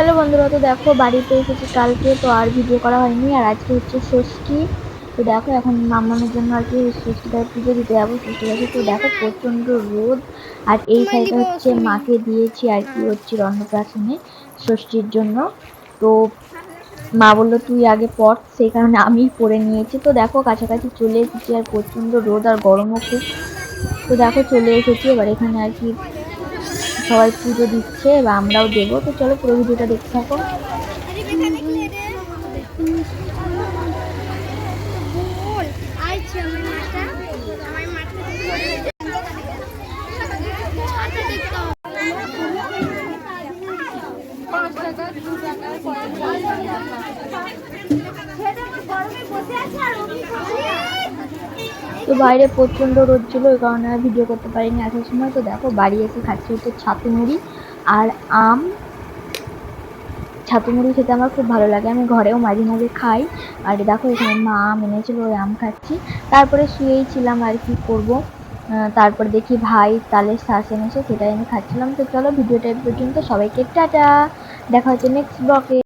Hello বন্ধুরা তো দেখো বাড়িতে এসেছি কালকে তো আর ভিডিও করা হয়নি আর আজকে হচ্ছে ষষ্ঠী। তো দেখো এখন মামানের জন্য আর কি ষষ্ঠীটার পুজো দিতে যাব ষষ্ঠী গাছে তো দেখো প্রচণ্ড রোদ। আর এই সাইডে হচ্ছে মাকে দিয়েছি আর কি হচ্ছে অন্নপ্রাশনে ষষ্ঠীর জন্য। তো মা বলল তুই আগে পড় সেই কারণে আমি পড়ে নিয়েছি। তো দেখো কাছাকাছি চলে এসেছি আর প্রচণ্ড রোদ আর গরমও খুব। তো দেখো চলে এসেছি এবার এখানে আর কি সবাই পুজো দিচ্ছে বা আমরাও দেবো। তো চলো পুরো ভিডিওটা দেখতে থাকো। তো বাইরে প্রচণ্ড রোদ ছিল, ওই কারণে আর ভিডিও করতে পারিনি আসার সময়। তো দেখো, বাড়ি এসে খাচ্ছি হচ্ছে ছাতু মুড়ি আর আম। ছাতু মুড়ি খেতে আমার খুব ভালো লাগে, আমি ঘরেও মাঝে মাঝে খাই। আর দেখো, এখানে মা আম এনেছিল, ওই আম খাচ্ছি। তারপরে শুয়েই ছিলাম আর কি করব। তারপর দেখি ভাই তালের শ্বাস এনেছে, সেটাই আমি খাচ্ছিলাম। তো চলো ভিডিওটা পর্যন্ত। সবাইকে টাটা। দেখা হচ্ছে নেক্সট ব্লকে